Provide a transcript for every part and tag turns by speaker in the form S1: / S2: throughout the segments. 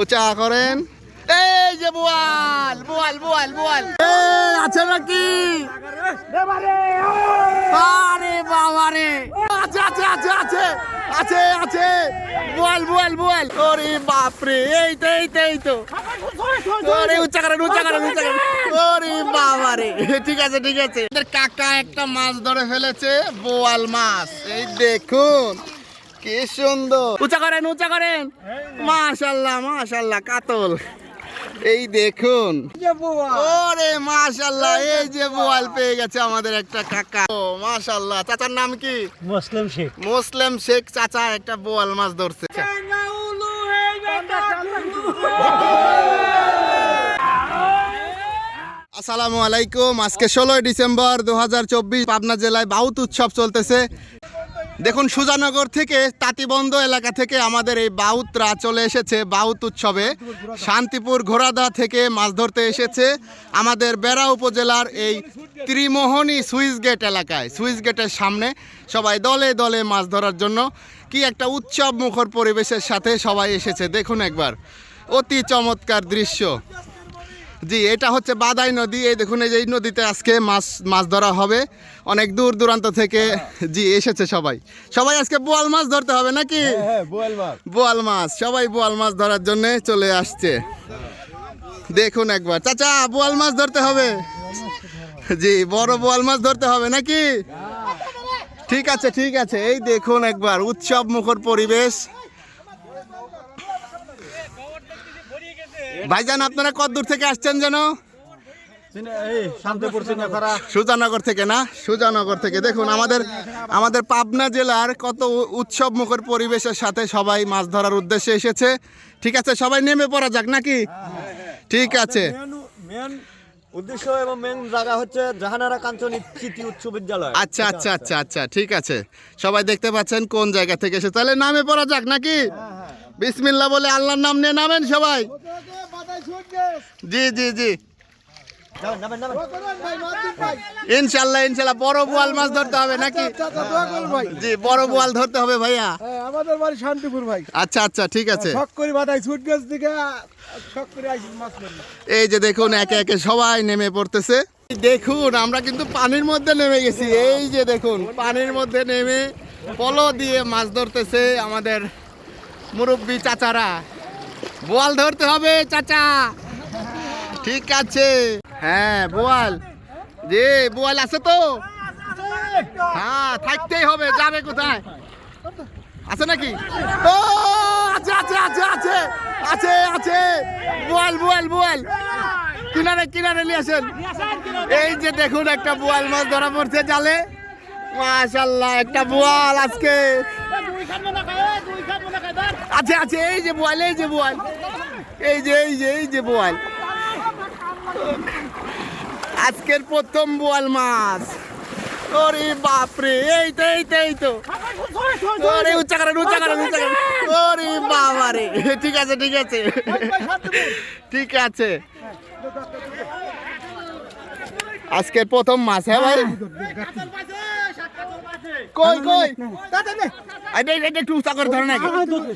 S1: উঁচা করেন। এই যে বোয়াল বোয়াল বোয়াল বোয়াল। আছে নাকি? আছে আছে আছে বোয়াল ওরে বাপ রে এই তো করেন ঠিক আছে ঠিক আছে। কাকা একটা মাছ ধরে ফেলেছে, বোয়াল মাছ। এই দেখুন। কি সুন্দর। উঁচা করেন উঁচা করেন। মাশাল্লাহ মাশাল্লাহ কাতল। এই দেখুন। ওরে মাশাল্লাহ এই যে বোয়াল পেয়ে গেছে আমাদের একটা কাকা। ও মাশাল্লাহ চাচার নাম কি?
S2: মুসলিম শেখ।
S1: মুসলিম শেখ চাচা একটা বোয়াল মাছ ধরছে। আসসালামু আলাইকুম আজকে ষোলোই ডিসেম্বর দুহাজার চব্বিশ পাবনা জেলায় বাউত উৎসব চলতেছে। দেখুন, সুজানগর থেকে তাঁতিবন্ধ এলাকা থেকে আমাদের এই বাউতরা চলে এসেছে বাউত উৎসবে। শান্তিপুর ঘোড়াদা থেকে মাছ ধরতে এসেছে। আমাদের বেড়া উপজেলার এই ত্রিমোহনী সুইচ গেট এলাকায়, সুইচ গেটের সামনে সবাই দলে দলে মাছ ধরার জন্য কি একটা উৎসব মুখর পরিবেশের সাথে সবাই এসেছে। দেখুন একবার, অতি চমৎকার দৃশ্য। জি এটা হচ্ছে বাদাই নদী। এই দেখুন এই যে এই নদীতে আজকে মাছ মাছ ধরা হবে। অনেক দূর দূরান্ত থেকে জি এসেছে সবাই। সবাই আজকে বোয়াল মাছ ধরতে হবে নাকি? বোয়াল মাছ। সবাই বোয়াল মাছ ধরার জন্য চলে আসছে। দেখুন একবার। চাচা বোয়াল মাছ ধরতে হবে? জি বড় বোয়াল মাছ ধরতে হবে নাকি? ঠিক আছে ঠিক আছে। এই দেখুন একবার উৎসব মুখর পরিবেশ। ভাইজান, আপনারা কত দূর থেকে আসছেন যেন? সুজানগর থেকে না? সুজানগর থেকে। দেখুন, আমাদের আমাদের পাবনা জেলার কত উৎসব মুখর পরিবেশের সাথে সবাই মাছ ধরার উদ্দেশ্যে এসেছে। ঠিক আছে, সবাই নেমে পড়া যাক নাকি? ঠিক আছে।
S2: উদ্দেশ্য এবং মেন জায়গা হচ্ছে জাহানারা কাঞ্চনী স্মৃতি উচ্চ বিদ্যালয়
S1: আচ্ছা আচ্ছা আচ্ছা আচ্ছা ঠিক আছে। সবাই দেখতে পাচ্ছেন কোন জায়গা থেকে এসে তাহলে নামে পড়া যাক নাকি? বিসমিল্লাহ বলে আল্লাহর নাম নিয়ে নামেন সবাই। জি জি জি। ইনশাল্লাহ ইনশাল্লাহ বড় বোয়াল মাছ ধরতে হবে নাকি? জি বড় বোয়াল ধরতে হবে ভাইয়া।
S3: হ্যাঁ, আমাদের বাড়ি শান্তিপুর ভাই।
S1: আচ্ছা আচ্ছা ঠিক আছে। এই যে দেখুন একে একে সবাই নেমে পড়তেছে। দেখুন আমরা কিন্তু পানির মধ্যে নেমে গেছি। এই যে দেখুন পানির মধ্যে নেমে পলো দিয়ে মাছ ধরতেছে আমাদের মুরব্বী চাচারা। বোয়াল ধরতে হবে, চাচা। ঠিক আছে। হ্যাঁ বোয়াল। যে বোয়াল আছে তো? হ্যাঁ থাকতেই হবে, যাবে কোথায়? আছে নাকি? ও, আছে আছে আছে আছে আছে আছে। বোয়াল বোয়াল বোয়াল। কিনারে কিনারে নিয়ে আসেন। এই যে দেখুন একটা বোয়াল মাছ ধরা পড়ছে জালে। মাশাল্লাহ একটা বোয়াল আজকে। আছে আছে এই যে বোয়াল, এই যে বোয়াল। এই যে এই যে এই যে বোয়াল। আজকের প্রথম বোয়াল মাছ। ওরে বাপরে, এই তো এই তো এই তো। ওরে উচ্চা করেন উচ্চা করেন উচ্চা করেন। ওরে বাবা রে ঠিক আছে ঠিক আছে। ঠিক আছে। আজকের প্রথম মাছ হ্যাঁ ভাই? কই কই? এটা এটা একটু উঁচা করে ধরে নাকি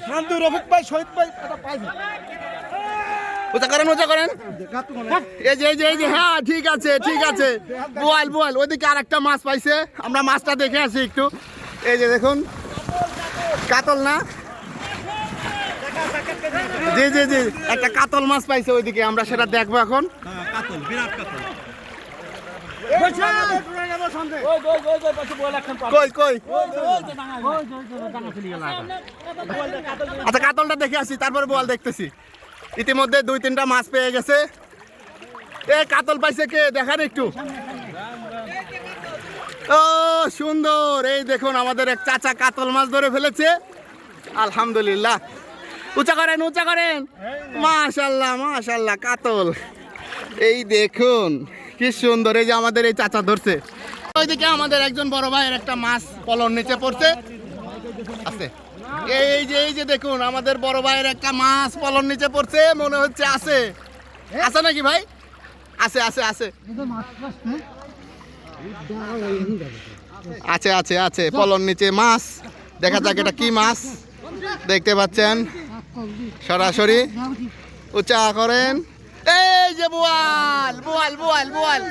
S3: শান্ত রফিক ভাই শহীদ ভাই এটা পাইছি।
S1: উঁচা করেন উঁচা করেন। এই যে এই যে এই যে হ্যাঁ ঠিক আছে ঠিক আছে। বোয়াল বোয়াল ওইদিকে আর একটা মাছ পাইছে। আমরা মাছটা দেখে আসি একটু। এই যে দেখুন। কাতল না? জি জি জি একটা কাতল মাছ পাইছে ওইদিকে আমরা সেটা দেখব এখন। কই কই আচ্ছা কাতলটা দেখে আসি, তারপরে বল দেখতেছি। ইতিমধ্যে দুই, তিনটা মাছ পেয়ে গেছে। এ, কাতল পাইছে কে? দেখান একটু। ও, সুন্দর। এই দেখুন, আমাদের এক চাচা কাতল মাছ ধরে ফেলেছে। আলহামদুলিল্লাহ। উঁচা করেন উঁচা করেন। মাশাল্লাহ মাশাল্লাহ, কাতল। এই দেখুন। কি সুন্দর, এই যে আমাদের এই চাচা ধরছে। ওইদিকে আমাদের একজন বড় ভাইয়ের একটা মাছ পলন নিচে পড়ছে। আছে। এই যে এই যে দেখুন, আমাদের বড় ভাইয়ের একটা মাছ পলন নিচে পড়ছে, মনে হচ্ছে আছে। আছে নাকি ভাই? আছে আছে আছে। আছে আছে আছে পলন নিচে মাছ। দেখা যাক এটা কি মাছ। দেখতে পাচ্ছেন? সরাসরি। উঁচা করেন। যে বোয়াল বোয়াল বোয়াল বোয়াল।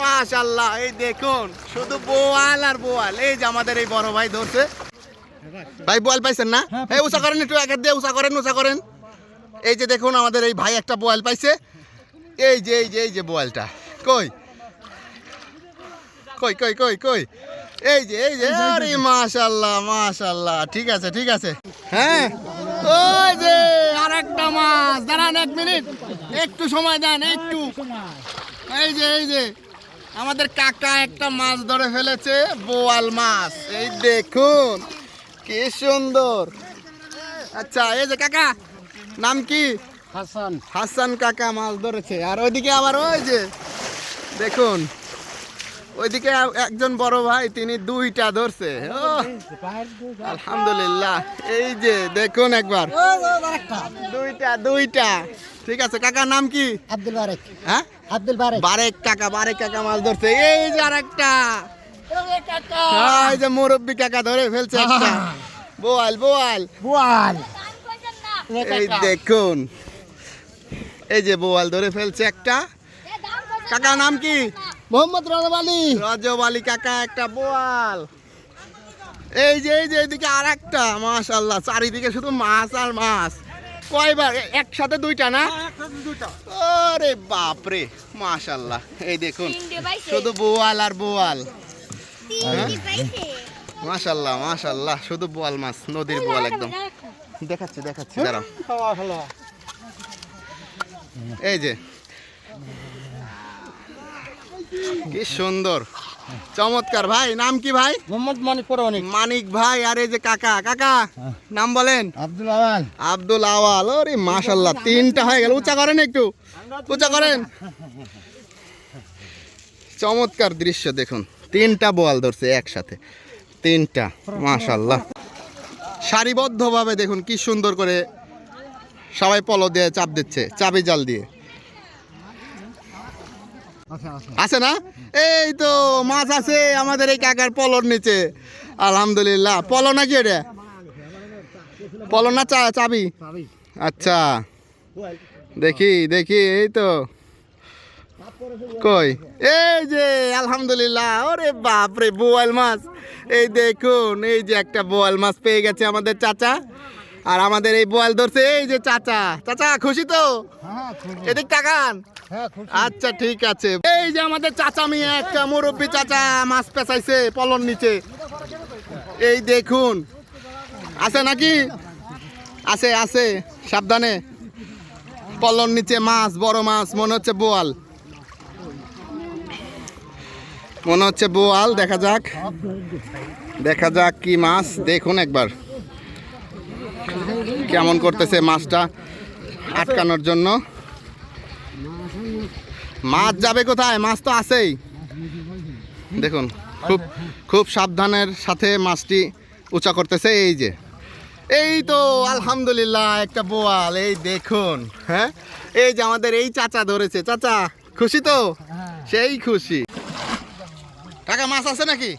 S1: মাশাল্লাহ এই দেখুন শুধু বোয়াল আর বোয়াল। এই যে আমাদের এই বড় ভাই ধরছে। ভাই বোয়াল পাইছেন না? এই উষা করেন একটু একের দিয়ে উঁচা করেন উঁচা করেন। এই যে দেখুন আমাদের এই ভাই একটা বোয়াল পাইছে। এই যে এই যে এই যে বোয়ালটা। কই? কই কই কই কই? এই যে এই যে আরে মাশাল্লাহ মাশাল্লাহ। ঠিক আছে ঠিক আছে। হ্যাঁ। ওই যে আরেকটা মাছ। দাঁড়ান এক মিনিট। একটু সময় দেন একটু। এই যে এই যে। আমাদের কাকা একটা মাছ ধরে ফেলেছে বোয়াল মাছ। এই দেখুন কি সুন্দর। আচ্ছা এই যে কাকা নাম কি?
S3: হাসান।
S1: হাসান কাকা মাছ ধরেছে। আর ওইদিকে আবার ওই যে দেখুন। ওইদিকে একজন বড় ভাই তিনি দুইটা ধরছে। আলহামদুলিল্লাহ। এই যে দেখুন একবার। দুইটা দুইটা। ঠিক আছে কাকার নাম কি?
S3: আব্দুল বারেক।
S1: হ্যাঁ?
S3: আব্দুল বারেক।
S1: বারেক কাকা বারেক কাকা মাছ ধরছে। এই যে আরেকটা। এই যে মুরব্বী কাকা ধরে ফেলছে একটা। বোয়াল বোয়াল।
S3: বুয়াল।
S1: এই দেখুন। এই যে বোয়াল ধরে ফেলছে একটা। কাকা নাম কি?
S3: মোহাম্মদ রাজব আলী।
S1: রজব আলী কাকা একটা বোয়াল। এই যে এই যে এইদিকে আর একটা মাশাল্লাহ চারিদিকে শুধু মাছ আর মাছ। কয়বার? একসাথে দুইটা না? আরে বাপরে মাশাল্লাহ এই দেখুন শুধু বোয়াল আর বোয়াল। মাশাল্লাহ মাশাল্লাহ শুধু বোয়াল মাছ নদীর বোয়াল একদম। দেখাচ্ছি দেখাচ্ছি দাঁড়াও। এই যে কি সুন্দর। চমৎকার। ভাই নাম কি ভাই?
S3: মোহাম্মদ মানিক পরমানিক
S1: মানিক ভাই আর এই যে কাকা কাকা নাম বলেন।
S3: আব্দুল আওয়াল।
S1: আব্দুল আওয়াল ওরে মাশাল্লাহ তিনটা হয়ে গেল। উঁচা করেন একটু। উঁচা করেন। চমৎকার দৃশ্য দেখুন। তিনটা বোয়াল ধরছে একসাথে। তিনটা মাশাল্লাহ সারিবদ্ধভাবে দেখুন কি সুন্দর করে সবাই পলো দিয়ে চাপ দিচ্ছে চাবি জাল দিয়ে। আছে না? এই তো মাছ আছে আমাদের এই কাকার পলর নিচে। আলহামদুলিল্লাহ। পলো নাকি এটা? পলো না চা চাবি? আচ্ছা। দেখি দেখি এই তো। কই? এই যে আলহামদুলিল্লাহ। ওরে বাপ রে বোয়াল মাছ। এই দেখুন এই যে একটা বোয়াল মাছ পেয়ে গেছে আমাদের চাচা। আর আমাদের এই বোয়াল ধরছে এই যে চাচা। চাচা খুশি তো?
S3: হ্যাঁ
S1: এদিক তাকান।
S3: হ্যাঁ
S1: আচ্ছা ঠিক আছে। এই যে আমাদের চাচা মেয়ে একটা মুরব্বী চাচা মাছ পেঁচাইছে পলন নিচে। এই দেখুন। আছে নাকি? আছে আছে। সাবধানে। পলন নিচে মাছ বড় মাছ মনে হচ্ছে বোয়াল। মনে হচ্ছে বোয়াল দেখা যাক। দেখা যাক কি মাছ। দেখুন একবার। কেমন করতেছে মাছটা আটকানোর জন্য? মাছ যাবে কোথায়? মাছ তো আছেই। দেখুন, খুব খুব সাবধানের সাথে মাছটি উঁচা করতেছে, এই যে। এই তো, আলহামদুলিল্লাহ, একটা বোয়াল, এই দেখুন হ্যাঁ? এই যে আমাদের এই চাচা ধরেছে। চাচা, খুশি তো? সেই খুশি। টাকা, মাছ আছে নাকি?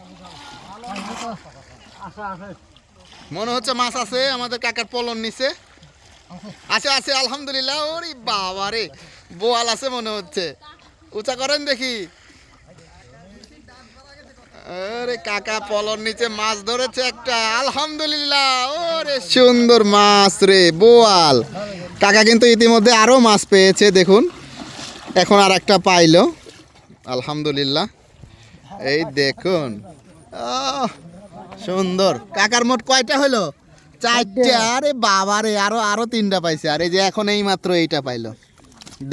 S3: আচ্ছা
S1: মনে হচ্ছে মাছ আছে, আমাদের কাকার পলন নিচে আছে আছে, আলহামদুলিল্লাহ, ওরে বাবা রে, বোয়াল আছে মনে হচ্ছে। উঁচা করেন দেখি। আরে কাকা পলন নিচে মাছ ধরেছে একটা, আলহামদুলিল্লাহ, ওরে সুন্দর মাছ রে, বোয়াল। কাকা কিন্তু ইতিমধ্যে আরও মাছ পেয়েছে, দেখুন। এখন আর একটা পাইলো। আলহামদুলিল্লাহ। এই দেখুন। আহ সুন্দর। কাকার মোট কয়টা হলো? চারটে। আরে বাবা রে আরও আরও তিনটা পাইছে। আর এই যে এখন এই মাত্র এইটা পাইলো।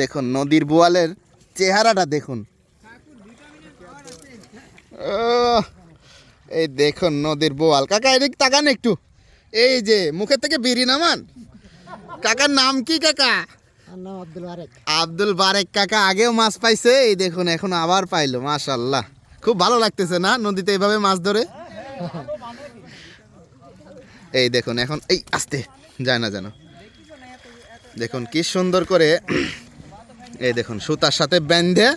S1: দেখুন নদীর বোয়ালের চেহারাটা দেখুন। এই দেখুন নদীর বোয়াল। কাকা এদিক তাকান একটু। এই যে মুখের থেকে বিড়ি নামান। কাকার নাম কি কাকা?
S3: আব্দুল বারেক।
S1: আব্দুল বারেক কাকা আগেও মাছ পাইছে। এই দেখুন এখন আবার পাইলো মাশাল্লাহ খুব ভালো লাগতেছে না নদীতে এইভাবে মাছ ধরে? এই দেখুন, এখন এই আস্তে, যায় না যেন দেখুন, কি সুন্দর করে, এই দেখুন, সুতার সাথে বেঁধে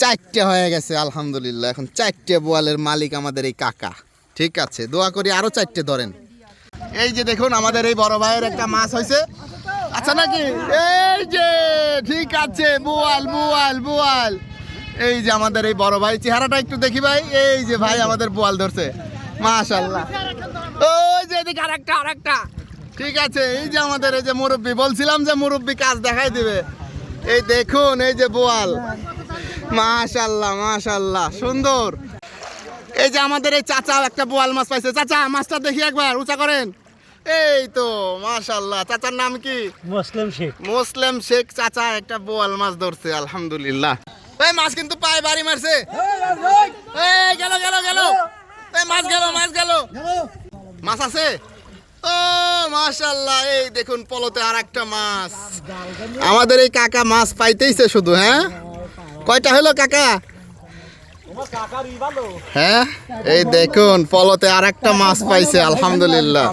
S1: চারটে হয়ে গেছে, আলহামদুলিল্লাহ। এখন চারটে বোয়ালের মালিক আমাদের এই কাকা। ঠিক আছে, দোয়া করি আরও চারটে ধরেন। এই যে দেখুন, আমাদের এই বড় ভাইয়ের একটা মাছ হয়েছে। আচ্ছা নাকি? এই যে, ঠিক আছে, বুয়াল বুয়াল, বোয়াল। এই যে আমাদের এই বড় ভাই, চেহারাটা একটু দেখি ভাই। এই যে ভাই আমাদের বোয়াল ধরছে। মাশাল্লাহ ওই যে এদিকে আরেকটা আরেকটা। ঠিক আছে এই যে আমাদের এই যে মুরব্বী বলছিলাম যে মুরব্বী কাজ দেখাই দিবে। এই দেখুন এই যে বোয়াল। মাশাল্লাহ মাশাল্লাহ সুন্দর। এই যে আমাদের এই চাচা একটা বোয়াল মাছ পাইছে। চাচা মাছটা দেখি একবার উঁচা করেন। এই তো মাশাল্লাহ চাচার নাম কি?
S2: মুসলিম শেখ।
S1: মুসলিম শেখ চাচা একটা বোয়াল মাছ ধরছে আলহামদুলিল্লাহ। এই মাছ কিন্তু পায়ে বাড়ি মারছে। এই গেল গেল গেল। এই মাছ গেল মাছ গেল। মাছ আছে? ও মাশাল্লাহ এই দেখুন পলতে আর একটা মাছ। আমাদের এই কাকা মাছ পাইতেইছে শুধু হ্যাঁ? কয়টা হলো কাকা? হ্যাঁ? এই দেখুন পলতে আর একটা মাছ পাইছে আলহামদুলিল্লাহ।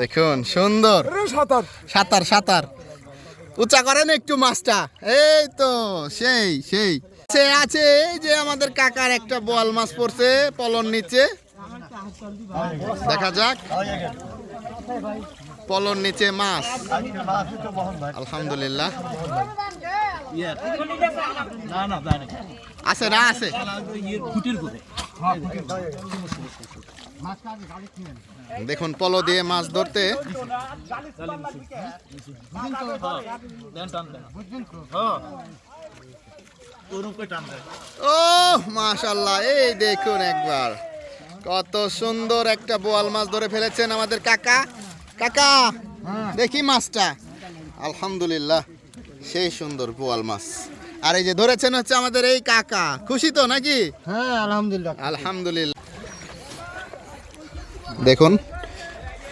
S1: দেখুন সুন্দর।
S3: সাঁতার
S1: সাঁতার। উঁচা করেন একটু মাছটা। এই তো সেই সেই। সে আছে, এই যে আমাদের কাকার একটা বোয়াল মাছ পড়ছে পলন নিচে। দেখা যাক। পলন নিচে মাছ। আলহামদুলিল্লাহ। আছে না, আছে? দেখুন পলো দিয়ে মাছ ধরতে। ও মাশাল্লাহ এই দেখুন একবার। কত সুন্দর একটা বোয়াল মাছ ধরে ফেলেছেন আমাদের কাকা। কাকা দেখি মাছটা। আলহামদুলিল্লাহ সেই সুন্দর বোয়াল মাছ। আর এই যে ধরেছেন হচ্ছে আমাদের এই কাকা। খুশি তো নাকি?
S3: হ্যাঁ আলহামদুলিল্লাহ
S1: আলহামদুলিল্লাহ। দেখুন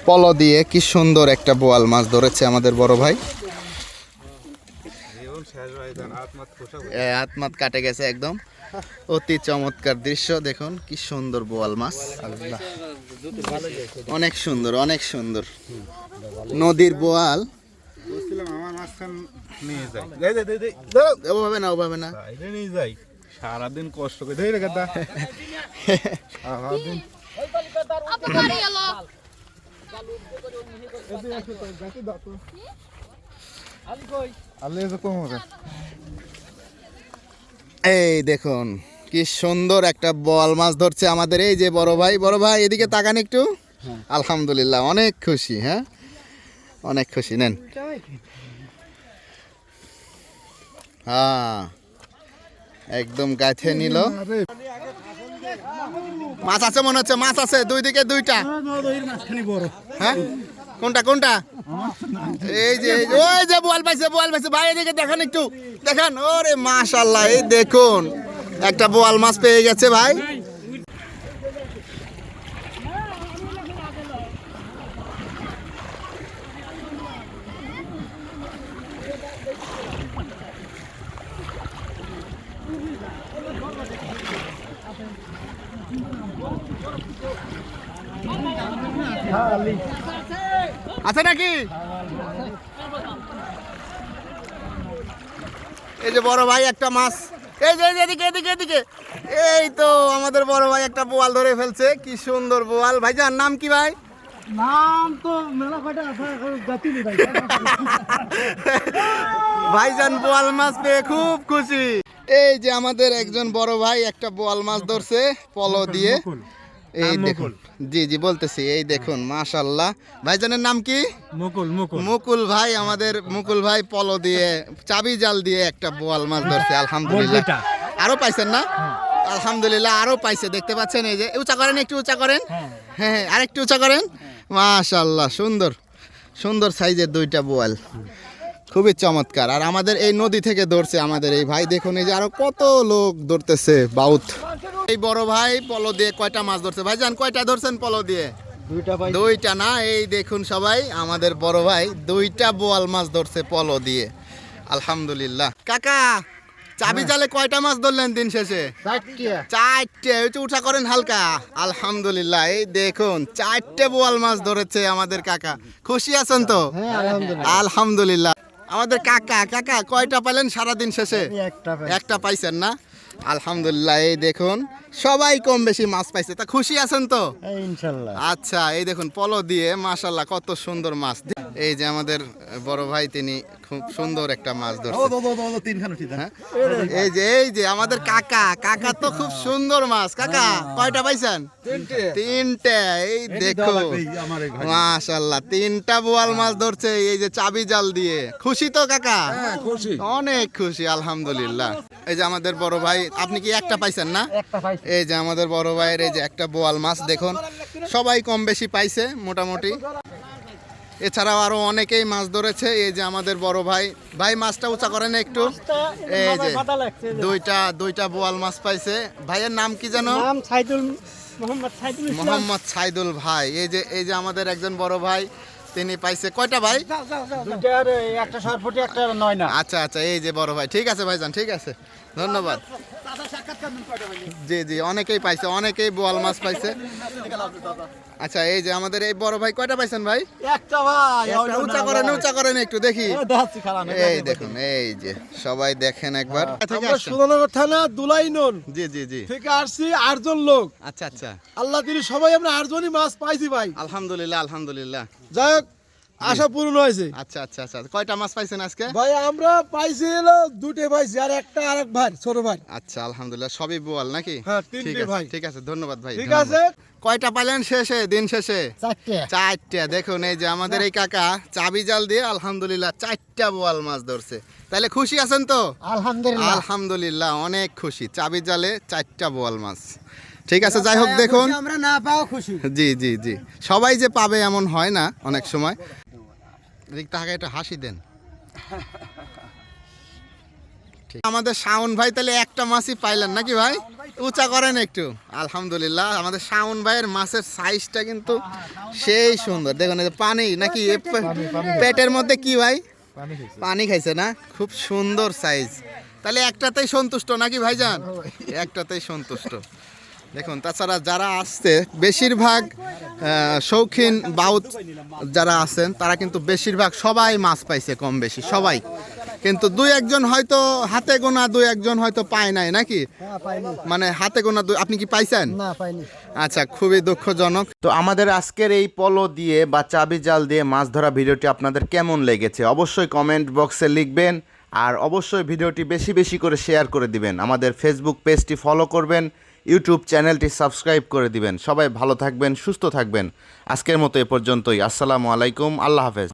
S1: পল দিয়ে কি সুন্দর একটা বোয়াল মাছ ধরেছে আমাদের বড় ভাই। এ, আত্মাত কাটে গেছে একদম। অতি চমৎকার দৃশ্য দেখুন কি সুন্দর বোয়াল মাছ। অনেক সুন্দর অনেক সুন্দর। নদীর বোয়াল। ওভাবে না ওভাবে না।
S4: যাই। সারাদিন কষ্ট করে ধরে রেখে সারাদিন।
S1: এই দেখুন কি সুন্দর একটা বল মাছ ধরছে আমাদের। এই যে বড় ভাই বড় ভাই এদিকে তাকান একটু। আলহামদুলিল্লাহ অনেক খুশি হ্যাঁ? অনেক খুশি নেন। হ্যাঁ একদম গাছে নিল। মাছ আছে মনে হচ্ছে মাছ আছে দুই দিকে দুইটা। হ্যাঁ কোনটা কোনটা? এই যে ওই যে বল পাইছে বল পাইছে। ভাই, এদিকে দেখেন একটু। দেখেন, ওরে মাশাল্লাহ এই দেখুন, একটা বোয়াল মাছ পেয়ে গেছে ভাই। আছে নাকি? এই যে বড় ভাই একটা মাছ। এই যে এদিকে এদিকে এদিকে। এই তো আমাদের বড় ভাই একটা বোয়াল ধরে ফেলছে। কি সুন্দর বোয়াল। নাম কি ভাই?
S3: নাম তো মেলা কয়টা জাতি ভাই।
S1: ভাইজান বোয়াল মাছ পেয়ে খুব খুশি। এই যে আমাদের একজন বড় ভাই একটা বোয়াল মাছ ধরছে পলো দিয়ে। এই দেখুন। জি জি বলতেছি এই দেখুন মাশাল্লাহ ভাইজানের নাম কি?
S4: মুকুল মুকুল।
S1: মুকুল ভাই আমাদের মুকুল ভাই পলো দিয়ে চাবি জাল দিয়ে একটা বোয়াল মাছ ধরছে আলহামদুলিল্লাহ। আরও পাইছেন না? আলহামদুলিল্লাহ আরও পাইছে দেখতে পাচ্ছেন এই যে উঁচা করেন একটু উঁচা করেন। হ্যাঁ। হ্যাঁ আরেকটু উঁচা করেন। মাশাল্লাহ সুন্দর সুন্দর সাইজের দুইটা বোয়াল। খুবই চমৎকার। আর আমাদের এই নদী থেকে ধরছে আমাদের এই ভাই। দেখুন এই যে আরও কত লোক ধরতেছে বাউত। এই বড় ভাই পলো দিয়ে কয়টা মাছ ধরছে? ভাইজান কয়টা ধরছেন পলো দিয়ে?
S3: দুইটা
S1: না এই দেখুন সবাই আমাদের বড় ভাই দুইটা বোয়াল মাছ ধরছে পলো দিয়ে। আলহামদুলিল্লাহ। কাকা চাবি জালে কয়টা মাছ ধরলেন দিন শেষে? চারটে। যে উঠা করেন হালকা। আলহামদুলিল্লাহ এই দেখুন চারটে বোয়াল মাছ ধরেছে আমাদের কাকা। খুশি আছেন তো?
S3: হ্যাঁ আলহামদুলিল্লাহ।
S1: আমাদের কাকা কাকা কয়টা পাইলেন সারাদিন শেষে?
S3: একটা
S1: পাইছেন। না? আলহামদুলিল্লাহ এই দেখুন সবাই কম বেশি মাছ পাইছে। তা খুশি আছেন তো? আচ্ছা এই দেখুন পলো দিয়ে মাশাল্লাহ কত সুন্দর মাছ। এই যে আমাদের বড় ভাই তিনি খুব সুন্দর একটা মাছ ধরছে। হ্যাঁ? এই যে এই যে আমাদের কাকা কাকা তো খুব সুন্দর মাছ। কাকা কয়টা পাইছেন? তিনটে। এই দেখো। মাশাল্লাহ তিনটা বোয়াল মাছ ধরছে এই যে চাবি জাল দিয়ে। খুশি তো কাকা? খুশি। অনেক খুশি আলহামদুলিল্লাহ। এই যে আমাদের বড় ভাই আপনি কি একটা পাইছেন না? এই যে আমাদের বড় ভাইয়ের এই যে একটা বোয়াল মাছ দেখুন। সবাই কম বেশি পাইছে মোটামুটি। এছাড়াও আরও অনেকেই মাছ ধরেছে। এই যে আমাদের বড় ভাই। ভাই মাছটা উঁচা করেন একটু? এই যে দুইটা দুইটা বোয়াল মাছ পাইছে। ভাইয়ের নাম কি জানো
S3: নাম সাইদুল মোহাম্মদ সাইদুল
S1: ভাই। এই যে এই যে আমাদের একজন বড় ভাই তিনি পাইছে। কয়টা ভাই?
S3: একটা একটা নয় না
S1: আচ্ছা আচ্ছা এই যে বড় ভাই। ঠিক আছে ভাইজান ঠিক আছে। ধন্যবাদ। জি জি অনেকেই পাইছে অনেকেই বোয়াল মাছ পাইছে। আচ্ছা এই যে আমাদের এই বড় ভাই কয়টা পাইছেন ভাই?
S3: একটা ভাই
S1: উঁচা করেন উঁচা করেন একটু দেখি। এই দেখুন এই যে সবাই দেখেন একবার।
S3: সুধানগর থানা দুলাই নন
S1: জি জি জি।
S3: থেকে আসছি আটজন লোক।
S1: আচ্ছা আচ্ছা।
S3: আল্লাহ তিনি সবাই আমরা আটজনই মাছ পাইছি ভাই।
S1: আলহামদুলিল্লাহ আলহামদুলিল্লাহ।
S3: যাই হোক আশা পূরণ হয়েছে।
S1: আচ্ছা আচ্ছা আচ্ছা। কয়টা মাছ পাইছেন আজকে?
S3: ভাই আমরা পাইছি হলো দুটে পাইছি আর একটা আর এক ভাই ছোট ভাই।
S1: আচ্ছা আলহামদুলিল্লাহ সবই বোয়াল নাকি?
S3: হ্যাঁ, তিনটে
S1: ঠিক আছে,
S3: ভাই।
S1: ঠিক আছে ধন্যবাদ ভাই
S3: ঠিক আছে।
S1: কয়টা পাইলেন শেষে দিন শেষে?
S3: চারটে।
S1: চারটা দেখুন এই যে আমাদের এই কাকা চাবি জাল দিয়ে আলহামদুলিল্লাহ চারটা বোয়াল মাছ ধরছে। তাহলে খুশি আছেন তো?
S3: আলহামদুলিল্লাহ।
S1: আলহামদুলিল্লাহ অনেক খুশি। চাবি জালে চারটা বোয়াল মাছ। ঠিক আছে যাই হোক দেখুন।
S3: আমরা না পাও খুশি।
S1: জি জি জি। সবাই যে পাবে এমন হয় না অনেক সময়। এদিক তাকে একটা হাসি দেন। আমাদের শাওন ভাই তাহলে একটা মাছই পাইলেন নাকি ভাই? উঁচা করেন একটু। আলহামদুলিল্লাহ আমাদের শাওন ভাইয়ের মাছের সাইজটা কিন্তু সেই সুন্দর। দেখুন পানি নাকি পেটের মধ্যে কি ভাই? পানি খাইছে। না? খুব সুন্দর সাইজ তাহলে একটাতেই সন্তুষ্ট নাকি ভাইজান? একটাতেই সন্তুষ্ট। দেখুন তাছাড়া যারা আসছে বেশিরভাগ শৌখিন বাউত যারা আছেন তারা কিন্তু বেশিরভাগ সবাই মাছ পাইছে কম বেশি সবাই। কিন্তু দুই একজন হয়তো হাতে গোনা দুই একজন হয়তো পায় নাই নাকি? মানে হাতে গোনা দুই আপনি কি পাইছেন? আচ্ছা খুবই দুঃখজনক। তো আমাদের আজকের এই পলো দিয়ে বা চাবি জাল দিয়ে মাছ ধরা ভিডিওটি আপনাদের কেমন লেগেছে? অবশ্যই কমেন্ট বক্সে লিখবেন আর অবশ্যই ভিডিওটি বেশি বেশি করে শেয়ার করে দিবেন। আমাদের ফেসবুক পেজটি ফলো করবেন। ইউটিউব চ্যানেলটি সাবস্ক্রাইব করে দিবেন। সবাই ভালো থাকবেন, সুস্থ থাকবেন। আজকের মতো এ পর্যন্তই। আসসালামু আলাইকুম। আল্লাহ হাফেজ।